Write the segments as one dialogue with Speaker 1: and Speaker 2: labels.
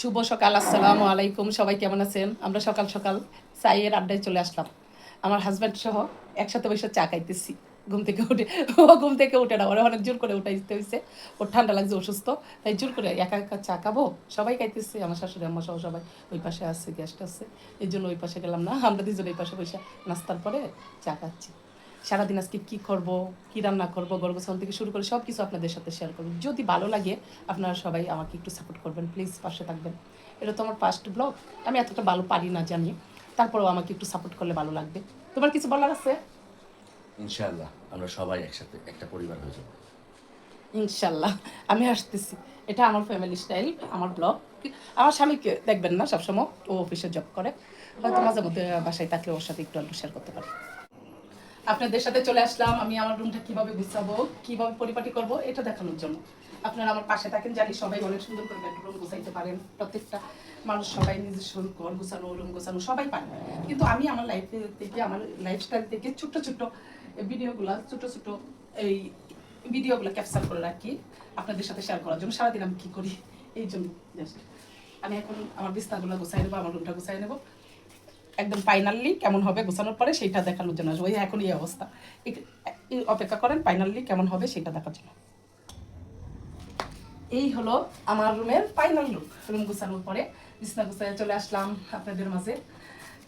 Speaker 1: শুভ সকাল, আসসালামু আলাইকুম। সবাই কেমন আছেন? আমরা সকাল সকাল চায়ের আড্ডায় চলে আসলাম। আমার হাজব্যান্ড সহ একসাথে বসে চা খাইতেছি। ঘুম থেকে উঠে, ও ঘুম থেকে উঠে না, ওরা অনেক জোর করে উঠাইতে হয়েছে ওর ঠান্ডা লাগছে, অসুস্থ। তাই জোর করে একা একা চা খাব। সবাই খাইতেছি, আমার শাশুড়ি আমার সহ সবাই। ওই পাশে আসছে গেস্ট আসছে এই জন্য ওই পাশে গেলাম না, আমরা দুজন ওই পাশে বসে নাস্তার পরে চা খাচ্ছি। সারাদিন আজকে কি করব কি রান্না করব গর্ভস্থান থেকে শুরু করে সব কিছু আপনাদের সাথে শেয়ার করব। যদি ভালো লাগে আপনারা সবাই আমাকে একটু সাপোর্ট করবেন প্লিজ পাশে থাকবেন। এটা তো আমার ফার্স্ট ব্লগ আমি এতটা ভালো পারি না জানি। তারপরেও আমাকে একটু সাপোর্ট করলে ভালো লাগবে। তোমার কিছু বলার আছে?
Speaker 2: ইনশাআল্লাহ আমরা সবাই একসাথে একটা পরিবার হয়ে যাব।
Speaker 1: ইনশাল্লাহ আমি আসতেছি। এটা আমার ফ্যামিলি স্টাইল আমার ব্লগ আমার স্বামীকে দেখবেন না সবসময় ও অফিসে জব করে। হয়তো মাঝে মধ্যে বাসায় থাকলে ওর সাথে একটু একটু শেয়ার করতে পারি। আপনাদের সাথে চলে আসলাম। আমি আমার রুমটা কীভাবে গুছাবো, কীভাবে পরিপাটি করব, এটা দেখানোর জন্য। আপনারা আমার পাশে থাকেন, জানি সবাই অনেক সুন্দর করে বেডরুম গুছাইতে পারেন। প্রত্যেকটা মানুষ সবাই নিজস্ব ঘর গুছানো রুম গুছানো, সবাই পারে। কিন্তু আমি আমার লাইফ থেকে, আমার লাইফস্টাইল থেকে ছোট্ট ছোট্ট ভিডিওগুলো ছোট ছোট এই ভিডিওগুলো ক্যাপচার করে রাখি, আপনাদের সাথে শেয়ার করার জন্য। সারাদিন আমি কি করি, এই জন্য আমি এখন আমার বিস্তারগুলো গুছাই নেব, আমার রুমটা গুছাই নেব। একদম ফাইনালি কেমন হবে গোছানোর পরে সেইটা দেখানোর জন্য আসব। এখন এই অবস্থা। অপেক্ষা করেন ফাইনালি কেমন হবে সেটা দেখার জন্য। এই হলো আমার রুমের ফাইনাল লুক রুম গোছানোর পরে বিছনা গোছায় চলে আসলাম আপনাদের মাঝে।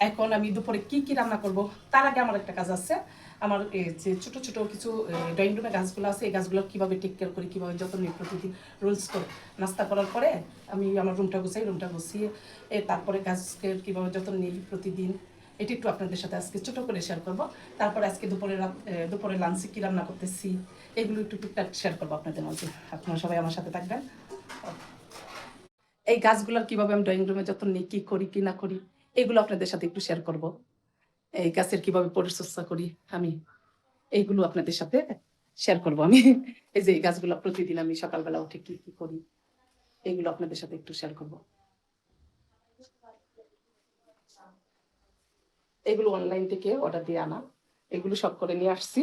Speaker 1: এখন আমি দুপুরে কি কি রান্না করব? তার আগে আমার একটা কাজ আছে। আমার যে ছোট ছোট কিছু ড্রয়িং রুমে গাছগুলো আছে, এই গাছগুলো কীভাবে টেক কেয়ার করি, কীভাবে যত্ন নিই প্রতিদিন রুলস করে। নাস্তা করার পরে আমি আমার রুমটা গুছাই রুমটা গুছিয়ে তারপরে গাছকে কীভাবে যত্ন নিই প্রতিদিন, এটি একটু আপনাদের সাথে আজকে ছোট করে শেয়ার করব। তারপরে আজকে দুপুরে দুপুরে লাঞ্চে কী রান্না করতেছি, এগুলো একটু টুকটাক শেয়ার করব আপনাদের মাঝে। আপনারা সবাই আমার সাথে থাকবেন। এই গাছগুলোর কীভাবে আমি ড্রয়িং রুমে যত্ন নিই, কী করি, কি না করি, এগুলো আপনাদের সাথে একটু শেয়ার করব। এই গাছের কীভাবে পরিচর্যা করি আমি, এইগুলো আপনাদের সাথে শেয়ার করব আমি। এই যে এই গাছগুলো প্রতিদিন আমি সকালবেলা উঠে কি কি করি, এইগুলো আপনাদের সাথে একটু শেয়ার করব। এগুলো অনলাইন থেকে অর্ডার দিয়ে আনা, এগুলো সব করে নিয়ে আসছি।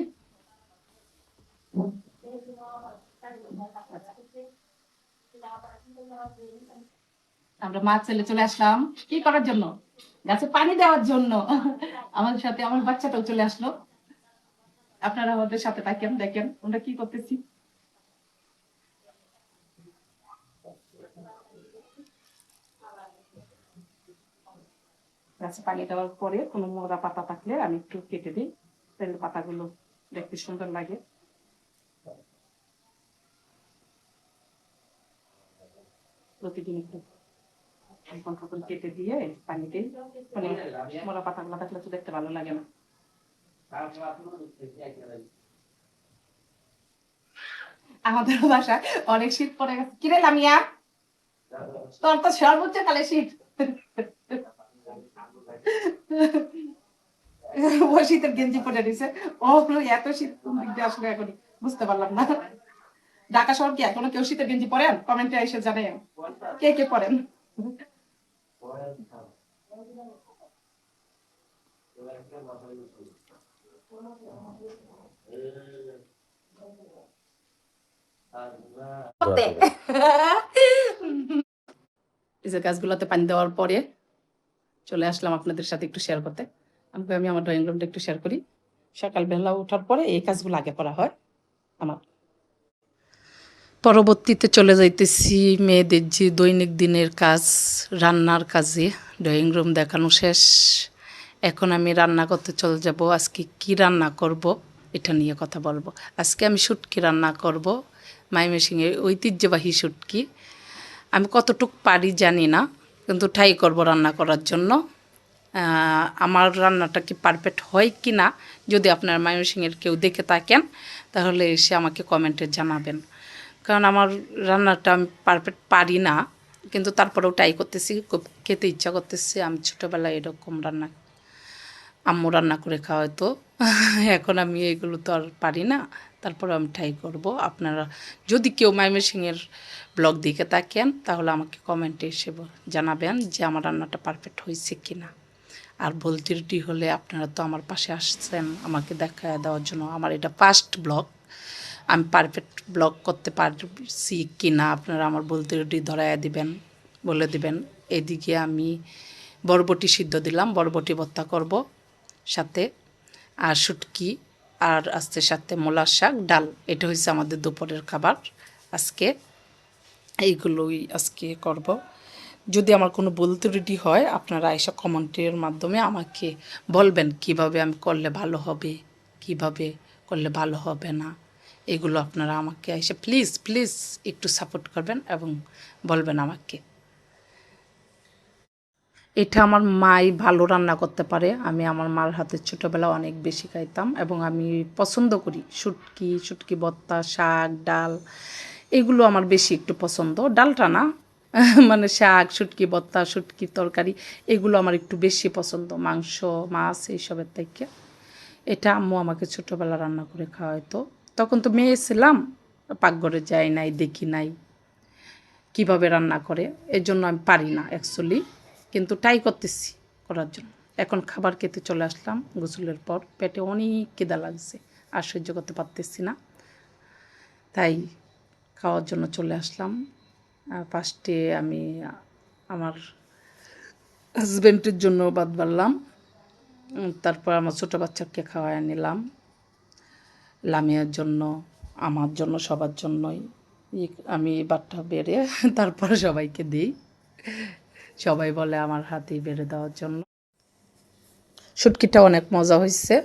Speaker 1: আমরা মা ছেলে চলে আসলাম। কি করার জন্য? গাছে পানি দেওয়ার জন্য। আমাদের সাথে আমার বাচ্চাটাও চলে আসলো। আপনারা আমাদের সাথে থাকেন, দেখেন আমরা কি করতেছি। গাছে পানি দেওয়ার পরে কোনো মোড়া পাতা থাকলে আমি একটু কেটে দিই। তাহলে পাতাগুলো দেখতে সুন্দর লাগে। প্রতিদিন একটু কেটে দিয়ে পানিতে মানে পাতাগুলো থাকলে তো দেখতে ভালো লাগে না। আমাদের অনেক শীত গেছে। কিরে লামিয়া? তোর তো সর্বোচ্চ কালে শীত। ও শীতের গেঞ্জি পরে দিছে ও এত শীত কোন দিক দিয়ে আসলে এখন বুঝতে পারলাম না। ঢাকা শহর কি এখনও কেউ শীতের গেঞ্জি পরেন? কমেন্টে এসে জানেন কে কে পরেন এই গাছগুলোতে পানি দেওয়ার পরে চলে আসলাম আপনাদের সাথে একটু শেয়ার করতে। আমি আমি আমার ড্রয়িং রুমটা একটু শেয়ার করি। সকালবেলা ওঠার পরে এই কাজগুলো আগে করা হয়। আমার পরবর্তীতে চলে যাইতেছি মেয়েদের যে দৈনিক দিনের কাজ, রান্নার কাজে। ড্রয়িং রুম দেখানো শেষ। এখন আমি রান্না করতে চলে যাব। আজকে কি রান্না করব এটা নিয়ে কথা বলব। আজকে আমি শুটকি রান্না করব মাইমেসিংয়ের ঐতিহ্যবাহী শুটকি। আমি কতটুক পারি জানি না, কিন্তু ট্রাই করব রান্না করার জন্য। আমার রান্নাটা কি পারফেক্ট হয় কি না, যদি আপনার ময়মনসিংহের কেউ দেখে থাকেন, তাহলে এসে আমাকে কমেন্টে জানাবেন। কারণ আমার রান্নাটা আমি পারফেক্ট পারি না, কিন্তু তারপরেও ট্রাই করতেছি, খুব খেতে ইচ্ছা করতেছে, আমি ছোটোবেলায় এরকম রান্না আম্মু রান্না করে খাওয়াতো। এখন আমি এগুলো তো আর পারি না। তারপরে আমি ট্রাই করব। আপনারা যদি কেউ মাইমেসিংয়ের ব্লগ দিকে তাকেন তাহলে আমাকে কমেন্টে এসে জানাবেন যে আমার রান্নাটা পারফেক্ট হয়েছে কি না আর বলতে রেডি হলে আপনারা তো আমার পাশে আসছেন, আমাকে দেখা দেওয়ার জন্য। আমার এটা ফার্স্ট ব্লগ আমি পারফেক্ট ব্লগ করতে পারছি কি না আপনারা আমার বলতে রেডি ধরাইয়া দিবেন, বলে দিবেন। এদিকে আমি বরবটি সিদ্ধ দিলাম, বরবটি ভর্তা করব। সাথে, আর শুটকি, আর আস্তে সাথে মোলার শাক, ডাল। এটা হচ্ছে আমাদের দুপুরের খাবার। আজকে এইগুলোই আজকে করব। যদি আমার কোনো ভুল ত্রুটি হয়, আপনারা এসব কমেন্টের মাধ্যমে আমাকে বলবেন কীভাবে আমি করলে ভালো হবে, কীভাবে করলে ভালো হবে না। এগুলো আপনারা আমাকে এসে প্লিজ প্লিজ একটু সাপোর্ট করবেন এবং বলবেন আমাকে। এটা আমার মাই ভালো রান্না করতে পারে। আমি আমার মার হাতে ছোটোবেলা অনেক বেশি খাইতাম এবং আমি পছন্দ করি। শুটকি শুটকি ভর্তা, শাক, ডাল, এগুলো আমার বেশি একটু পছন্দ। ডালটা না মানে শাক, শুটকি, ভর্তা, শুটকি, তরকারি, এগুলো আমার একটু বেশি পছন্দ। মাংস, মাছ এইসবের থেকে। এটা আম্মু আমাকে ছোটোবেলা রান্না করে খাওয়াইতো। তখন তো মেয়ে ছিলাম, পাকঘরে যাই নাই, দেখি নাই। কীভাবে রান্না করে এর জন্য আমি পারি না অ্যাকচুয়ালি কিন্তু ট্রাই করতেছি করার জন্য। এখন খাবার খেতে চলে আসলাম, গোসলের পর। পেটে অনেক কেদা লাগছে, আর সহ্য করতে পারতেছি না। তাই খাওয়ার জন্য চলে আসলাম। ফার্স্টে আমি আমার হাজব্যান্ডের জন্য বাদ বাড়লাম। তারপর আমার ছোটো বাচ্চাকে খাওয়াই নিলাম। লামিয়ার জন্য, আমার জন্য, সবার জন্যই। আমি বাটটা বেড়ে, তারপরে সবাইকে দিই। সবাই বলে আমার হাতেই বেড়ে দেওয়ার জন্য। শুটকিটা অনেক মজা হয়েছে